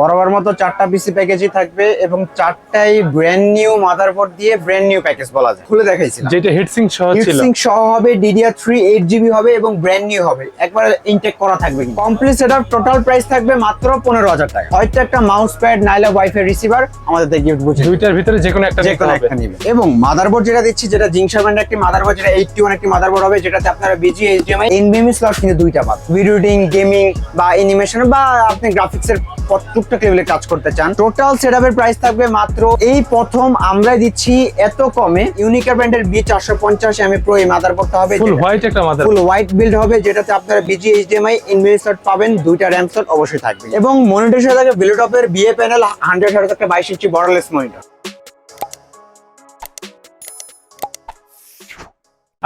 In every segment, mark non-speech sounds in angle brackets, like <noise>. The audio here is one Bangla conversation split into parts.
বরাবর মতো চারটা পিসি প্যাকেজই থাকবে এবং চারটাই ব্র্যান্ড নিউ মাদারবোর্ড দিয়ে ব্র্যান্ড নিউ প্যাকেজ বলা যায়। খুলে দেখাইছিলাম। যেটা হেডসিং সহ ছিল। হিটসিং সহ হবে ডিডিআর থ্রি এইট জিবি হবে এবং ব্র্যান্ড নিউ হবে। একবার ইনটেক করা থাকবে কমপ্লিট সেটআপ টোটাল প্রাইস থাকবে মাত্র পনেরো হাজার টাকা। হয়তো একটা মাউস প্যাড নাইলা ওয়াইফাই রিসিভার আমাদের থেকে গিফট বুঝে দুইটার ভিতরে যে কোনো একটা যে নিতে কোনো হবে। একটা নিবে। এবং মাদারবোর্ড যেটা দিচ্ছি যেটা জিংসা ব্র্যান্ড একটি মাদারবোর্ড যেটা এইটটি ওয়ান একটি মাদারবোর্ড হবে যেটাতে আপনারা বিজি এইচডিএমআই এনবিএমই স্লট কিন্তু দুইটা পাবেন। ভিডিও গেমিং বা অ্যানিমেশন বা আপনি গ্রাফিক্স এর প্রত্যেকটা লেভেলে কাজ করতে চান। টোটাল সেটআপের প্রাইস থাকবে মাত্র এই প্রথম আমরা দিচ্ছি এত কমে। ইউনিকা ব্র্যান্ডের বি চারশো পঞ্চাশ এমএ প্রো এই মাদারবোর্ডটা হবে। ফুল হোয়াইট একটা মাদার ফুল হোয়াইট বিল্ড হবে যেটাতে আপনারা বিজি এইচডিএমআই আই স্লট পাবেন দুইটা র্যাম স্লট অবশ্যই থাকবে। এবং মনিটর সাথে থাকে বিলোটপের বিএ প্যানেল হান্ড্রেড হার্জ একটা বাইশ ইঞ্চি বড়লেস মনিটর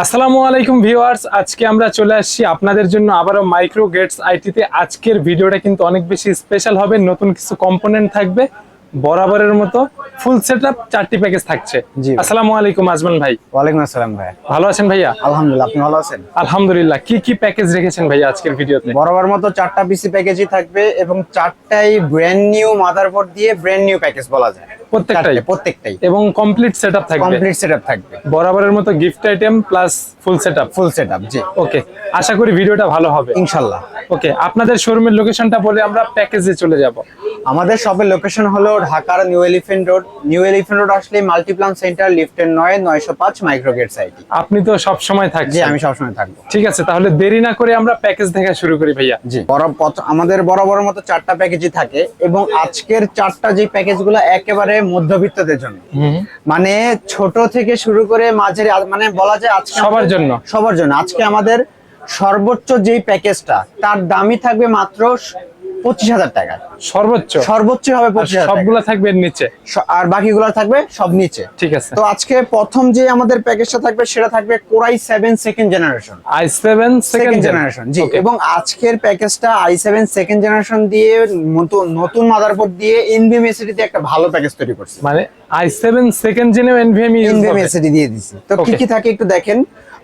আসসালামু আলাইকুম ভিউয়ার্স আজকে আমরা চলে আসছি আপনাদের জন্য আবারও মাইক্রো গেটস আইটিতে। আজকের ভিডিওটা কিন্তু অনেক বেশি স্পেশাল হবে নতুন কিছু কম্পোনেন্ট থাকবে বরাবরের মতো ফুল সেটআপ চারটি প্যাকেজ থাকছে। জি। আসসালামু আলাইকুম আজমান ভাই। ওয়ালাইকুম আসসালাম ভাই ভালো আছেন ভাইয়া? আলহামদুলিল্লাহ আপনি ভালো আছেন? আলহামদুলিল্লাহ। কি কি প্যাকেজ রেখেছেন ভাইয়া আজকের ভিডিওতে? বরাবর মতো চারটা পিসি প্যাকেজই থাকবে এবং চারটাই ব্র্যান্ড নিউ মাদারবোর্ড দিয়ে ব্র্যান্ড নিউ প্যাকেজ বলা যায়। প্রত্যেকটাই? প্রত্যেকটাই। এবং কমপ্লিট সেটআপ থাকবে। কমপ্লিট সেটআপ থাকবে। বরাবরের মতো gift item plus full setup full setup জি। ওকে আশা করি ভিডিওটা ভালো হবে। ইনশাল্লাহ। ওকে আপনাদের শোরুমের লোকেশনটা বলে আমরা প্যাকেজে চলে যাব। আমাদের শপের লোকেশন হলো ঢাকার New Elephant Road New Elephant Road আসলে মাল্টিপ্লান সেন্টার লিফটের নয় নয়শো পাঁচ মাইক্রোগেট সাইটি আপনি তো সব সময় জি থাকছেন আমি সবসময় থাকব। ঠিক আছে তাহলে দেরি না করে আমরা প্যাকেজ দেখা শুরু করি ভাইয়া। জি আমাদের বড় মতো চারটা প্যাকেজই থাকে এবং আজকের চারটা যে প্যাকেজগুলো একেবারে মধ্যবিত্তদের জন্য। মানে ছোট থেকে শুরু করে মাঝের মানে বলা যায় আজকে সবার জন্য। সবার জন্য। আজকে আমাদের সর্বোচ্চ যেই প্যাকেজটা তার দামই থাকবে মাত্র পঁচিশ হাজার টাকা। সর্বোচ্চ? সর্বোচ্চ হবে পঁচিশ সবগুলা থাকবে নিচে? আর বাকিগুলো থাকবে সব নিচে। ঠিক আছে। তো আজকে প্রথম যে আমাদের প্যাকেজটা থাকবে সেটা থাকবে core i seven second generation. I seven second generation জি। এবং আজকের প্যাকেজটা আই সেভেন সেকেন্ড জেনারেশন দিয়ে নতুন নতুন মাদারবোর্ড দিয়ে এনভিএম এসিডি একটা ভালো প্যাকেজ তৈরি করছে। মানে আই সেভেন সেকেন্ড জেনে এনভিএম এনভিএম এসিডি দিয়ে দিছি। তো কি কি থাকে একটু দেখেন।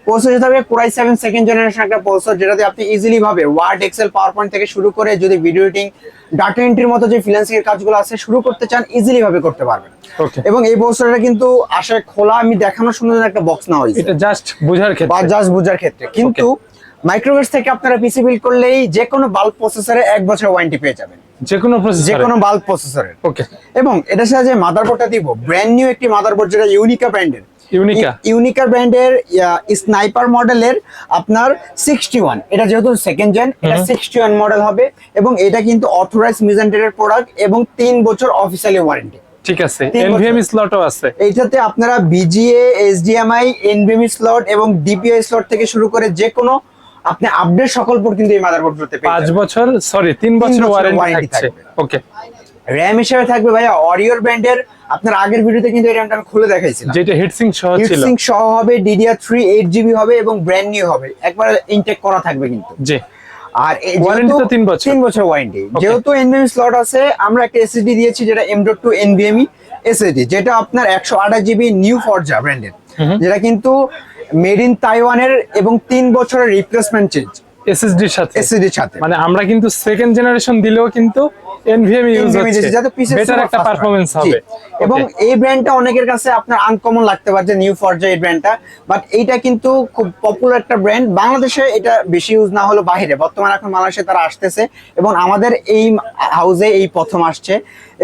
প্রসেসর থাকবে core i seven second generation একটা প্রসেসর যেটাতে আপনি ইজিলি ভাবে ওয়ার্ড এক্সেল পাওয়ার পয়েন্ট থেকে শুরু করে যদি ভিডিও এডিটিং ডাটা এন্ট্রির মতো যে ফ্রিল্যান্সিং এর কাজগুলো আছে শুরু করতে চান ইজিলি ভাবে করতে পারবেন। এবং এই প্রসেসরটা কিন্তু আসলে খোলা আমি দেখানোর সুন্দর একটা বক্স না হয়েছে। এটা জাস্ট বোঝার বা ক্ষেত্রে জাস্ট বোঝার ক্ষেত্রে। কিন্তু মাইক্রোওয়েভস থেকে আপনারা পিসি বিল্ড করলেই যে কোনো বাল্ব প্রসেসরে এক বছর ওয়ারেন্টি পেয়ে যাবেন। যে কোনো যে কোনো বাল্ব প্রসেসরের ওকে এবং এটার সাথে যে মাদারবোর্ডটা দিব ব্র্যান্ড নিউ একটি মাদারবোর্ড যেটা ইউনিকা ব্র্যান্ডের ইউনিকা ইউনিকা ব্র্যান্ডের স্নাইপার মডেলের আপনার সিক্সটি ওয়ান এটা যেহেতু সেকেন্ড জেন এটা সিক্সটি ওয়ান মডেল হবে এবং এটা কিন্তু অথরাইজ মিজেন্টের প্রোডাক্ট এবং তিন বছর অফিসিয়ালি ওয়ারেন্টি ঠিক আছে। এনভিএম স্লটও আছে। এইটাতে আপনারা বিজিএ এইচডিএমআই এনবিএমই স্লট এবং ডিপিআই স্লট থেকে শুরু করে যে কোনো আপনি আপডেট সকল পর কিন্তু এই মাদারবোর্ডগুলোতে পেয়ে পাঁচ। বছর সরি তিন বছর ওয়ারেন্টি থাকবে। ওকে র্যাম হিসেবে থাকবে ভাইয়া অরিওর ব্র্যান্ডের আপনার আগের ভিডিওতে কিন্তু এই র্যামটা আমি খুলে দেখাইছিলাম। যেটা হিটসিং সহ ছিল। হিটসিং সহ হবে ডিডিআর থ্রি এইট জিবি হবে এবং ব্র্যান্ড নিউ হবে। একবার ইনটেক করা থাকবে কিন্তু। জি। আর যেহেতু তো তিন বছর। তিন বছর ওয়ারেন্টি যেহেতু এনভিএমি স্লট আছে আমরা একটা এসএসডি দিয়েছি যেটা M dot two NVMe SSD যেটা আপনার একশো আঠাশ জিবি নিউ ফরজা ব্র্যান্ডের যেটা কিন্তু মেড ইন তাইওয়ানের এবং তিন বছরের রিপ্লেসমেন্ট চেঞ্জ এসএসডির সাথে। এসএসডির সাথে। মানে আমরা কিন্তু সেকেন্ড জেনারেশন দিলেও কিন্তু এনভিএম ইউজ হচ্ছে। যাতে বেটার একটা পারফরম্যান্স হবে। এবং এই ব্র্যান্ডটা অনেকের কাছে আপনার আনকমন লাগতে পারে যে নিউ ফরজা এই ব্র্যান্ডটা বাট এইটা কিন্তু খুব পপুলার একটা ব্র্যান্ড বাংলাদেশে এটা বেশি ইউজ না হলো বাইরে বর্তমানে এখন বাংলাদেশে তারা আসতেছে এবং আমাদের এই হাউসে এই প্রথম আসছে।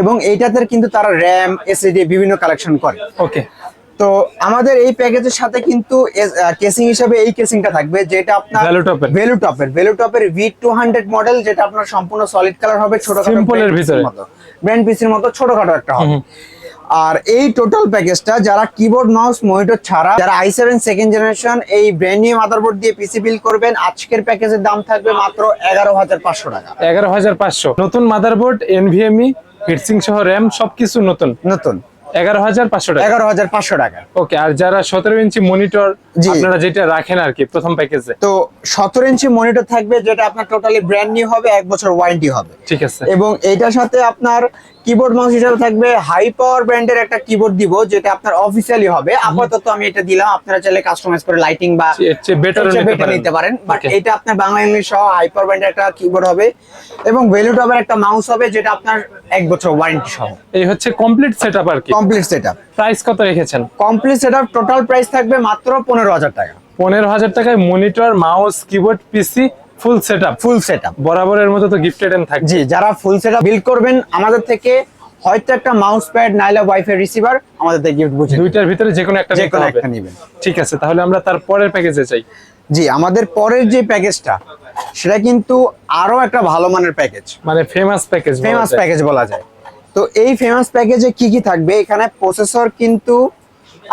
এবং এইটাতে কিন্তু তারা র্যাম এসএসডি বিভিন্ন কালেকশন করে। ওকে তো আমাদের এই প্যাকেজের সাথে কিন্তু কেসিং হিসেবে এই কেসিংটা থাকবে যেটা আপনার Velotop-এর। ভ্যালুটপের ভ্যালুটপের ভি টু হান্ড্রেড মডেল যেটা আপনার সম্পূর্ণ সলিড কালার হবে ছোট এর ভিতরে। ব্র্যান্ড পিসির মতো ছোটখাটো একটা হবে। আর এই টোটাল প্যাকেজটা যারা কিবোর্ড মাউস মনিটর ছাড়া যারা i7 সেভেন সেকেন্ড জেনারেশন এই ব্র্যান্ড নিউ মাদারবোর্ড দিয়ে পিসি বিল করবেন আজকের প্যাকেজের দাম থাকবে মাত্র এগারো হাজার পাঁচশো টাকা। এগারো হাজার পাঁচশো। নতুন মাদারবোর্ড এনভিএমই হিটসিং সহ র্যাম সবকিছু নতুন। নতুন। এগারো হাজার পাঁচশো টাকা। এগারো হাজার পাঁচশো টাকা। ওকে আর যারা সতেরো ইঞ্চি মনিটর আপনারা যেটা রাখেন আর কি প্রথম প্যাকেজে তো সতেরো ইঞ্চি মনিটর থাকবে যেটা আপনার টোটালি ব্র্যান্ড নিউ হবে এক বছর ওয়ারেন্টি হবে। ঠিক আছে। এবং এইটার সাথে আপনার কিবোর্ড মাউস হিসাবে থাকবে হাই পাওয়ার ব্র্যান্ডের একটা কিবোর্ড দিব যেটা আপনার অফিসিয়ালি হবে। আপাতত আমি এটা দিলাম আপনারা চাইলে কাস্টমাইজ করে লাইটিং বা বেটার নিতে পারেন। বাট এটা আপনার বাংলা ইংলিশ সহ হাই পাওয়ার ব্র্যান্ডের একটা কিবোর্ড হবে। এবং ভ্যালু টপের একটা মাউস হবে যেটা আপনার এক বছর ওয়ারেন্টি সহ। এই হচ্ছে কমপ্লিট সেটআপ আর কি। কমপ্লিট সেট আপ প্রাইস কত রেখেছেন? Complete set up total price থাকবে মাত্র পনেরো হাজার টাকা। পনেরো হাজার টাকায় monitor mouse keyboard PC full setup full set up বরাবরের মতো তো গিফটেড এন্ড থাকবে। জি যারা ফুল সেট আপ বিল্ড করবেন আমাদের থেকে হয়তো একটা মাউস প্যাড নাইলে ওয়াইফাই রিসিভার আমাদের থেকে গিফট বুঝে দুইটার ভিতরে যে কোনো একটা যে কোনো একটা নেবেন। ঠিক আছে তাহলে আমরা তার পরের প্যাকেজে চাই জি আমাদের পরের যে প্যাকেজটা সেটা কিন্তু আরও একটা ভালো মানের প্যাকেজ মানে ফেমাস প্যাকেজ ফেমাস প্যাকেজ বলা যায়। তো এই ফেমাস প্যাকেজে কি কি থাকবে? এখানে প্রসেসর কিন্তু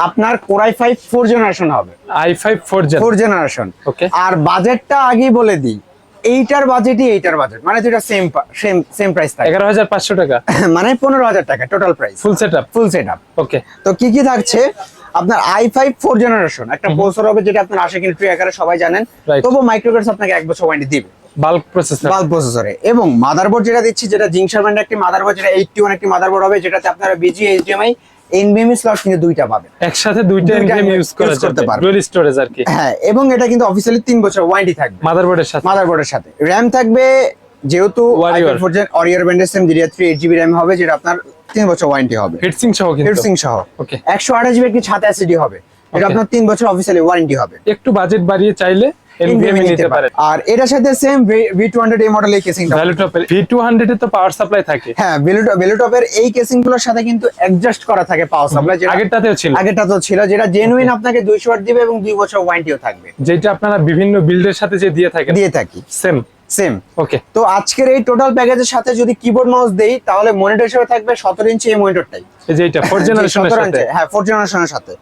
আপনার core i five four generation হবে। I five four four generation okay আর বাজেটটা আগেই বলে দিই এইটার বাজেটই এইটার বাজেট মানে দুটা সেম সেম সেম প্রাইস থাকে এগারো হাজার পাঁচশো টাকা। <laughs> মানে পনেরো হাজার টাকা total price full setup full set up okay তো কি কি থাকছে? আপনার আই ফাইভ ফোর জেনারেশন একটা প্রসেসর হবে যেটা আপনার আশি কিলো আকারে সবাই জানেন. তবু মাইক্রোগ্রাফস আপনাকে এক বছর ওয়ারেন্টি দিবে। বাল্ক প্রসেসর বাল্ব প্রসেসরে এবং মাদারবোর্ড যেটা দিচ্ছি যেটা ব্র্যান্ডের একটি মাদারবোর্ড যেটা এইটটি ওয়ান একটি মাদারবোর্ড হবে যেটাতে আপনারা বিজি এইচডিএমআই এনবিএমই স্লট কিন্তু দুইটা পাবেন। একসাথে দুইটা এনভিএম ইউজ করা করতে যাবে। পারবে। ডুয়াল স্টোরেজ আর কি। হ্যাঁ এবং এটা কিন্তু অফিসিয়ালি তিন বছর ওয়ারেন্টি থাকবে। মাদারবোর্ডের সাথে। মাদারবোর্ডের সাথে। র্যাম থাকবে যেহেতু। অরিয়ার ব্র্যান্ডের same DDR three eight GB RAM হবে যেটা আপনার তিন বছর ওয়ারেন্টি হবে। হিটসিং সহ হিটসিং সহ। ওকে একশো আঠাশ জিবি একটি ছাতে অ্যাসিডি হবে? এটা আপনার তিন বছর অফিসিয়ালি ওয়ারেন্টি হবে। একটু বাজেট বাড়িয়ে চাইলে আর এটার সাথে সেম ভি টু হান্ড্রেড এই মডেল এই কেসিংটা ভ্যালুটপের ভি টু হান্ড্রেড তো পাওয়ার সাপ্লাই থাকে। হ্যাঁ বেলুটপের এই কেসিংগুলোর সাথে কিন্তু অ্যাডজাস্ট করা থাকে পাওয়ার সাপ্লাই যেটা আগেরটাতেও ছিল। আগেরটা তো ছিল যেটা জেনুইন আপনাকে দুইশো ওয়াট দিবে এবং দুই বছর ওয়ারেন্টিও থাকবে। যেটা আপনারা বিভিন্ন বিল্ডের সাথে যে দিয়ে থাকেন। দিয়ে থাকি। Same same. ওকে। তো আজকের এই টোটাল প্যাকেজের সাথে যদি কিবোর্ড মাউস দেই তাহলে মনিটর হিসেবে থাকবে সতেরো ইঞ্চি এই মনিটরটাই এই যে এটা ফোর জেনারেশনের সাথে? হ্যাঁ ফোর জেনারেশনের সাথে।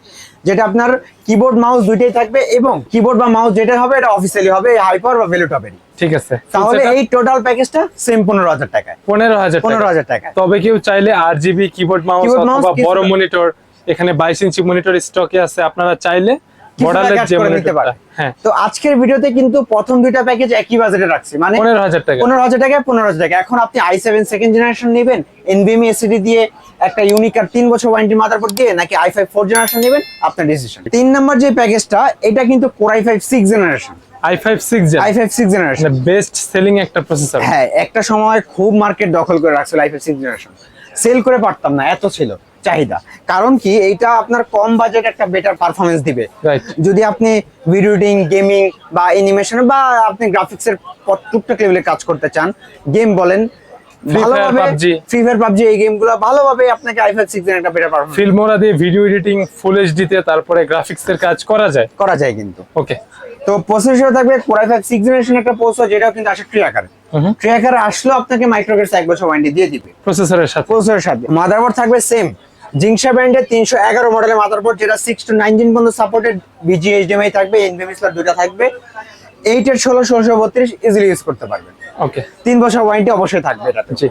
যেটা আপনার কিবোর্ড মাউস দুইটাই থাকবে এবং কিবোর্ড বা মাউস যেটা হবে এটা অফিসিয়ালি হবে হাইপার বা ভেলুটপেরই ঠিক আছে। তাহলে এই টোটাল প্যাকেজটা সেম পনেরো হাজার টাকায়। পনেরো হাজার পনেরো হাজার টাকা তবে কেউ চাইলে আর জিবি কিবোর্ড মাউস অথবা বড় মনিটর এখানে বাইশ ইঞ্চি মনিটর স্টকে আছে আপনারা চাইলে করে পারে। হ্যাঁ। তো আজকের ভিডিওতে কিন্তু প্রথম দুইটা প্যাকেজ একই বাজেটে রাখছি। মানে পনেরো হাজার টাকা। পনেরো হাজার টাকা পনেরো হাজার টাকা। এখন আপনি আই সেভেন সেকেন্ড জেনারেশন নেবেন এনবিএমই এসিডি দিয়ে একটা ইউনিক আর তিন বছর ওয়ারেন্টি মাদারবোর্ড দিয়ে নাকি আই ফাইভ ফোর জেনারেশন নেবেন আপনার ডিসিশন তিন নম্বর যে প্যাকেজটা এটা কিন্তু core i five six generation I five six six generation best selling একটা প্রসেসর হ্যাঁ একটা সময় খুব মার্কেট দখল করে রাখছিল I five six generation sale করে পারতাম না এত ছিল। চাহিদা। কারণ কি এইটা আপনার কম বাজেট একটা বেটার পারফরমেন্স দিবে। যদি আপনি ভিডিও এডিটিং গেমিং বা অ্যানিমেশন বা আপনি গ্রাফিক্সের টুকটাক লেভেলে কাজ করতে চান গেম বলেন ফ্রি ফায়ার পাবজি। এই গেমগুলো ভালোভাবে আপনাকে আই ফাইভ সিক্স একটা বেটার পারফরমেন্স ফিল্মোরা দিয়ে ভিডিও এডিটিং ফুল এইচডিতে তারপরে গ্রাফিক্স এর কাজ করা যায়? করা যায় কিন্তু। ওকে তো প্রসেসর থাকবে core i five six generation একটা প্রসেসর যেটাও কিন্তু আসে ট্রি আকারে ট্রি আকারে আসলেও আপনাকে মাইক্রোগেটস এক বছর ওয়ারেন্টি দিয়ে দিবে। প্রসেসরের সাথে। প্রসেসরের সাথে। মাদারবোর্ড থাকবে সেম জিংসা ব্র্যান্ডের তিনশো এগারো মডেলের মাদারবোর্ড যেটা সিক্স টু নাইনটিন পর্যন্ত সাপোর্টেড বিজি এইচডিএমআই থাকবে এনবিএমই স্লট দুটা থাকবে। এইটের ষোলো ষোলোশো বত্রিশ ইজিলি ইউজ করতে পারবেন। ওকে তিন বছর ওয়ারেন্টি অবশ্যই থাকবে এটাতে। জি।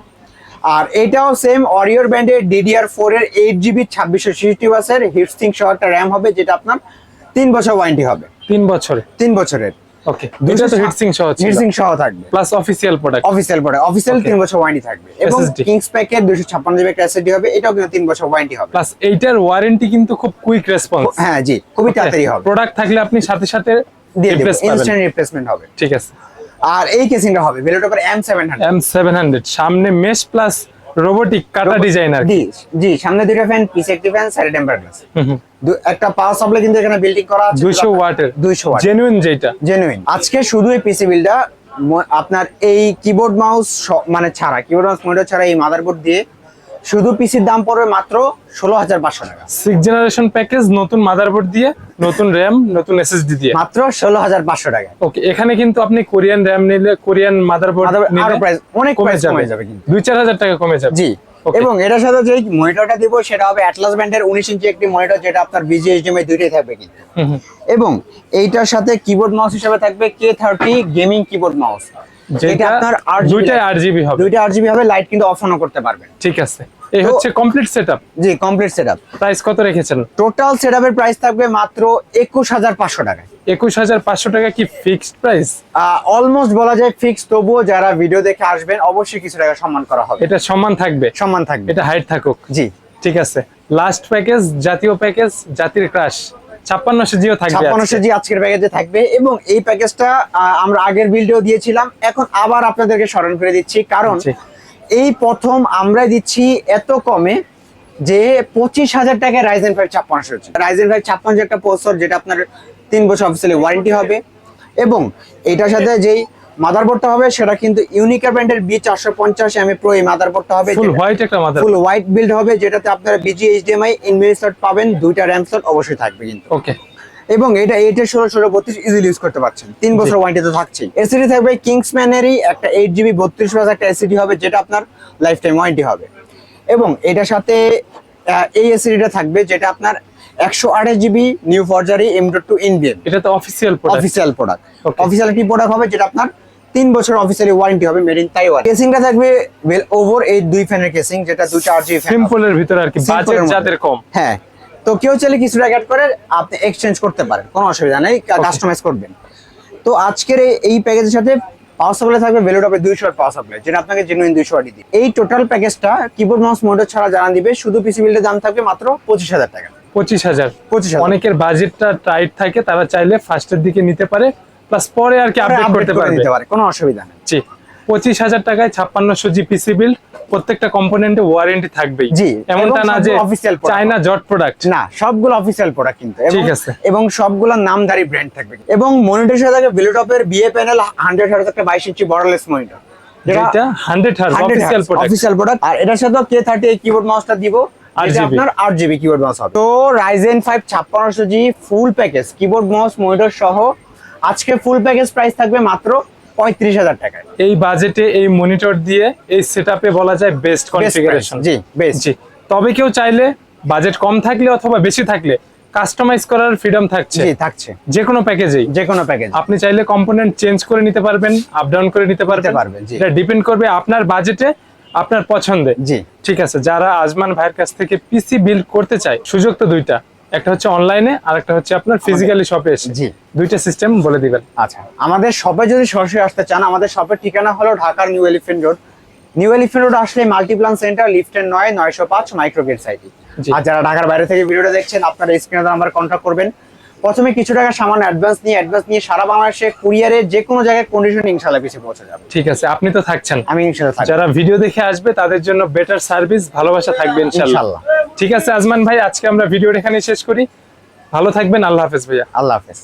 আর এটাও সেম অরিওর ব্র্যান্ডের ডিডিআর ফোর এর এইট জিবি ছাব্বিশশো সিক্সটি বাসের হিটসিং সহ একটা র্যাম হবে যেটা আপনার তিন বছর ওয়ারেন্টি হবে। তিন বছরে। তিন বছরের। ওকে দুইটা তো হিটসিং সহ সহ থাকবে। Plus product. বছর ওয়ারেন্টি থাকবে। এবং কিংস প্যাকের দুশো ছাপ্পান্ন জিবি এসএসডি হবে এটাও কিন্তু বছর ওয়ারেন্টি হবে। প্লাস এইটার ওয়ারেন্টি কিন্তু খুব কুইক রেসপন্স হ্যাঁ জি খুবই তাড়াতাড়ি হবে। প্রোডাক্ট থাকলে আপনি সাথে সাথে দিয়ে দেবো replace পাবেন। ইনস্ট্যান্ট রিপ্লেসমেন্ট হবে। ঠিক আছে। আর এই কেসিংটা হবে ভেলোটপের সামনে মেশ প্লাস রোবোটিক কাটা ডিজাইনার জি জি সামনে দুটো ফ্যান পিছে একটি ফ্যান সাইডে টেম্পার গ্লাস একটা পাওয়ার সাপ্লাই কিন্তু এখানে বিল্ডিং করা আছে। দুইশো ওয়াটের। 200 ওয়াট। জেনুইন যেটা। জেনুইন আজকে শুধু এই পিসি বিলটা আপনার এই কিবোর্ড মাউস মানে ছাড়া কিবোর্ড মাউস মনিটর ছাড়া এই মাদারবোর্ড দিয়ে শুধু পিসির দাম পড়বে মাত্র ষোলো হাজার পাঁচশো টাকা। সিক্স জেনারেশন প্যাকেজ নতুন মাদারবোর্ড দিয়ে নতুন র্যাম নতুন এসএসডি দিয়ে। মাত্র ষোলো হাজার পাঁচশো টাকা। ওকে এখানে কিন্তু আপনি কোরিয়ান র্যাম নিলে কোরিয়ান মাদারবোর্ড অনেক কমে যাবে। দুই চার হাজার টাকা কমে যাবে। জি. এবং এটার সাথে যে মনিটরটা দিব সেটা হবে অ্যাটলাস ব্যান্ডের উনিশ ইঞ্চি একটি মনিটর যেটা আপনার বিজিএসডিএম দুইটাই থাকবে কিন্তু। এবং এইটার সাথে কিবোর্ড মাউস হিসেবে থাকবে K thirty gaming keyboard mouse যেটা আপনার আর দুইটাই আট জিবি হবে। দুইটা আর জিবি হবে লাইট কিন্তু অফ অনও করতে পারবেন। ঠিক আছে। এই হচ্ছে কমপ্লিট সেটআপ জি কমপ্লিট সেটআপ প্রাইস কত রেখেছেন? টোটাল সেটআপের প্রাইস থাকবে মাত্র একুশ হাজার পাঁচশো টাকায়। একুশ হাজার পাঁচশো টাকা কি ফিক্সড প্রাইস অলমোস্ট বলা যায় ফিক্স তবুও যারা ভিডিও দেখে আসবেন অবশ্যই কিছু টাকা সম্মান করা হবে। এটা সমান থাকবে? সম্মান থাকবে। এটা হাইট থাকুক। জি। ঠিক আছে। লাস্ট প্যাকেজ জাতীয় প্যাকেজ জাতির ক্রাশ জিও থাকবে আজকে। জি আজকের প্যাকেজে থাকবে এবং এই প্যাকেজটা আমরা আগের দিয়েছিলাম এখন আবার আপনাদেরকে স্মরণ করে দিচ্ছি কারণ এই প্রথম আমরা দিচ্ছি এত কমে যে পঁচিশ হাজার টাকায় রাইজেন ফাইভ ছাপ্পান্নশো হচ্ছে। রাইজেন ফাইভ ছাপ্পান্ন একটা যেটা আপনার তিন বছর অফিসিয়ালি ওয়ারেন্টি হবে। এবং এটার সাথে যেই মাদারবোর্ডটা হবে সেটা কিন্তু ইউনিকার ব্র্যান্ডের বি চারশো পঞ্চাশ এম প্রো এই মাদারবোর্ডটা হবে ফুল হোয়াইট একটা মাদার ফুল হোয়াইট বিল্ড হবে যেটাতে আপনারা বিজি এইচডিএমআই স্লট পাবেন দুইটা র্যাম স্লট অবশ্যই থাকবে কিন্তু। ওকে এবং এটা এইট এর ষোলো ষোলো বত্রিশ ইজিলি ইউজ করতে পারছেন। তিন বছর ওয়ারেন্টি তো এসিডি থাকবে কিংসম্যানেরই একটা এইট জিবি বত্রিশ প্লাস একটা এসিডি হবে যেটা আপনার লাইফ টাইম ওয়ারেন্টি হবে। এবং এটার সাথে এই এসিডিটা থাকবে যেটা আপনার একশো আঠাশ জিবি নিউ ফর্জারি এম ডট টু ইনবিএম এটা তো official product official product. Official একটি প্রোডাক্ট হবে যেটা আপনার তিন বছর অফিসিয়ালি ওয়ারেন্টি হবে মেড ইন তাইওয়ান কেসিংটা থাকবে ওয়েল ওভার এই দুই ফ্যানের কেসিং যেটা দুইটা আর ফ্যান সিম্পলের ভিতরে আর কি বাজেট যাদের কম। হ্যাঁ। তো কেউ চাইলে কিছু টাকা করে আপনি এক্সচেঞ্জ করতে পারেন। কোনো অসুবিধা নেই কাস্টমাইজ করবেন। তো আজকের এই- প্যাকেজের সাথে পাওয়ার সাপ্লাই থাকবে ভেলোটপে দুইশো ওয়াট পাওয়ার সাপ্লাই যেটা আপনাকে জেনুইন দুইশো ওয়াট দিবে। এই টোটাল প্যাকেজটা কিবোর্ড মাউস মোটর ছাড়া জানা দিবে শুধু পিসি বিল্ডের দাম থাকবে মাত্র পঁচিশ হাজার টাকা। পঁচিশ হাজার। পঁচিশ অনেকের বাজেটটা টাইট থাকে তারা চাইলে ফার্স্টের দিকে নিতে পারে। প্লাস পরে আর কি আপডেট করতে পারবে। কোনো অসুবিধা নেই। জি পঁচিশ হাজার টাকায় ছাপ্পান্নশো জি পিসি বিল্ড প্রত্যেকটা কম্পোনেন্টে ওয়ারেন্টি থাকবেই। জি, এমনটা না যে official চায়না জট প্রোডাক্ট না সবগুলো অফিসিয়াল প্রোডাক্ট কিন্তু। ঠিক আছে। এবং সবগুলো নামধারী ব্র্যান্ড থাকবে। এবং মনিটরের সাথে থাকবে ভেলোটপের বিএ প্যানেল হান্ড্রেড হার্জ একটা বাইশ ইঞ্চি বর্ডারলেস মনিটর যেটা hundred hertz official product official product আর এটার সাথে কে থার্টি এই কিবোর্ড মাউসটা দিব আপনার আট জিবি কিবোর্ড মাউস হবে। তো Ryzen five ছাপ্পান্নশো G full package keyboard mouse monitor সহ আজকে ফুল প্যাকেজ প্রাইস থাকবে মাত্র পঁয়ত্রিশ হাজার টাকায়। এই বাজেটে এই মনিটর দিয়ে এই সেটআপে বলা যায় বেস্ট কনফিগারেশন জি বেস্ট জি। তবে কেউ চাইলে বাজেট কম থাকলে অথবা বেশি থাকলে কাস্টমাইজ করার ফ্রিডম থাকছে। জি থাকছে। যে কোনো প্যাকেজেই যে কোনো প্যাকেজ আপনি চাইলে কম্পোনেন্ট চেঞ্জ করে নিতে পারবেন আপ ডাউন করে নিতে পারবেন। পারবেন, জি। এটা ডিপেন্ড করবে আপনার বাজেটে আপনার পছন্দে। জি। ঠিক আছে যারা আজমান ভাইয়ের কাছ থেকে পিসি বিল্ড করতে চায় সুযোগ তো দুইটা। একটা হচ্ছে অনলাইনে আর একটা হচ্ছে আপনার ফিজিক্যালি শপে এসে। জি। দুইটা সিস্টেম বলে দিবেন। আচ্ছা আমাদের শপে যদি সরাসরি আসতে চান আমাদের শপের ঠিকানা হলো ঢাকার New Elephant Road New Elephant Road আসলে মাল্টিপ্লান সেন্টার লিফটের নয় নয়শো পাঁচ মাইক্রোগেট সাইটি আর যারা ঢাকার বাইরে থেকে ভিডিওটা দেখছেন আপনারা স্ক্রিনে নাম্বার কন্ট্যাক্ট করবেন। প্রথমে কিছু টাকা সামান্য অ্যাডভান্স নিয়ে অ্যাডভান্স নিয়ে সারা বাংলাদেশে কুরিয়ারে যে কোনো জায়গায় কন্ডিশন ইনশাল্লাহ পিছিয়ে পৌঁছে যাবে। ঠিক আছে আপনি তো থাকছেন। আমি ইনশাল্লাহ থাকব। যারা ভিডিও দেখে আসবে তাদের জন্য বেটার সার্ভিস ভালোবাসা থাকবে ইনশাল্লাহ। ঠিক আছে আজমান ভাই আজকে আমরা ভিডিওটা এখানে শেষ করি। ভালো থাকবেন আল্লাহ হাফেজ ভাইয়া। আল্লাহ হাফেজ।